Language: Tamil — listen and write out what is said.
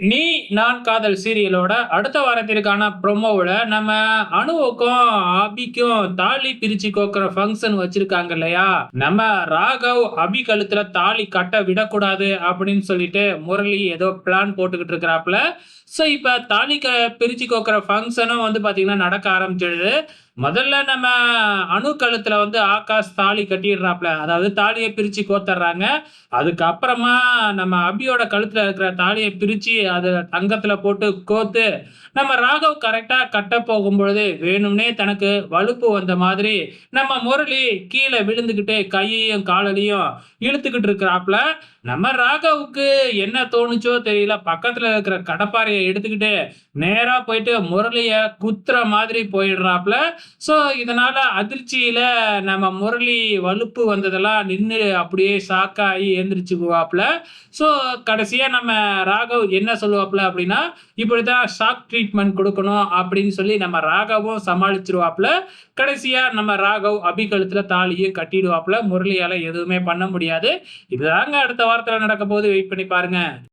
நீ நான் காதல் சீரியலோட அடுத்த வாரத்திற்கான ப்ரொமோவில் நம்ம அணுவுக்கும் அபிக்கும் தாலி பிரிச்சு கோக்குற ஃபங்க்ஷன் வச்சிருக்காங்க இல்லையா? நம்ம ராகவ் அபி கழுத்துல தாலி கட்ட விடக்கூடாது அப்படின்னு சொல்லிட்டு முரளி ஏதோ பிளான் போட்டுக்கிட்டு இருக்கிறாப்புல. ஸோ இப்போ தாலி க பிரிச்சு கோக்குற ஃபங்க்ஷனும் வந்து பார்த்தீங்கன்னா நடக்க ஆரம்பிச்சிடுது. முதல்ல நம்ம அணு கழுத்துல வந்து ஆகாஷ் தாலி கட்டிடுறாப்ல. அதாவது தாலியை பிரிச்சு கோத்துறாங்க அதுக்கப்புறமா நம்ம அபியோட கழுத்துல இருக்கிற தாலியை பிரிச்சு அதை தங்கத்துல போட்டு கோத்து நம்ம ராகவ் கரெக்டா கட்ட போகும்பொழுது வேணும்னே தனக்கு வலுப்பு வந்த மாதிரி நம்ம முரளி கீழே விழுந்துக்கிட்டு கையையும் காலலையும் இழுத்துக்கிட்டு இருக்கிறாப்ல. நம்ம ராகவுக்கு என்ன தோணுச்சோ தெரியல. பக்கத்துல இருக்கிற கடப்பாறையை எடுத்துக்கிட்டு நேரா போயிட்டு முரளிய குத்துற மாதிரி போயிடுறாப்ல. ஸோ இதனால் அதிர்ச்சியில் நம்ம முரளி வலுப்பு வந்ததெல்லாம் நின்று அப்படியே ஷாக்காகி எழுந்திரிச்சுக்குவாப்ல ஸோ கடைசியாக நம்ம ராகவ் என்ன சொல்லுவாப்புல அப்படின்னா இப்படி தான் ஷாக் ட்ரீட்மெண்ட் கொடுக்கணும் அப்படின்னு சொல்லி நம்ம ராகவும் சமாளிச்சிருவாப்ல கடைசியாக நம்ம ராகவ் அபிகழுத்தில் தாலியும் தாலியை முரளியால் எதுவுமே பண்ண முடியாது. இதுதாங்க அடுத்த வாரத்தில் நடக்க போது வெயிட் பண்ணி பாருங்கள்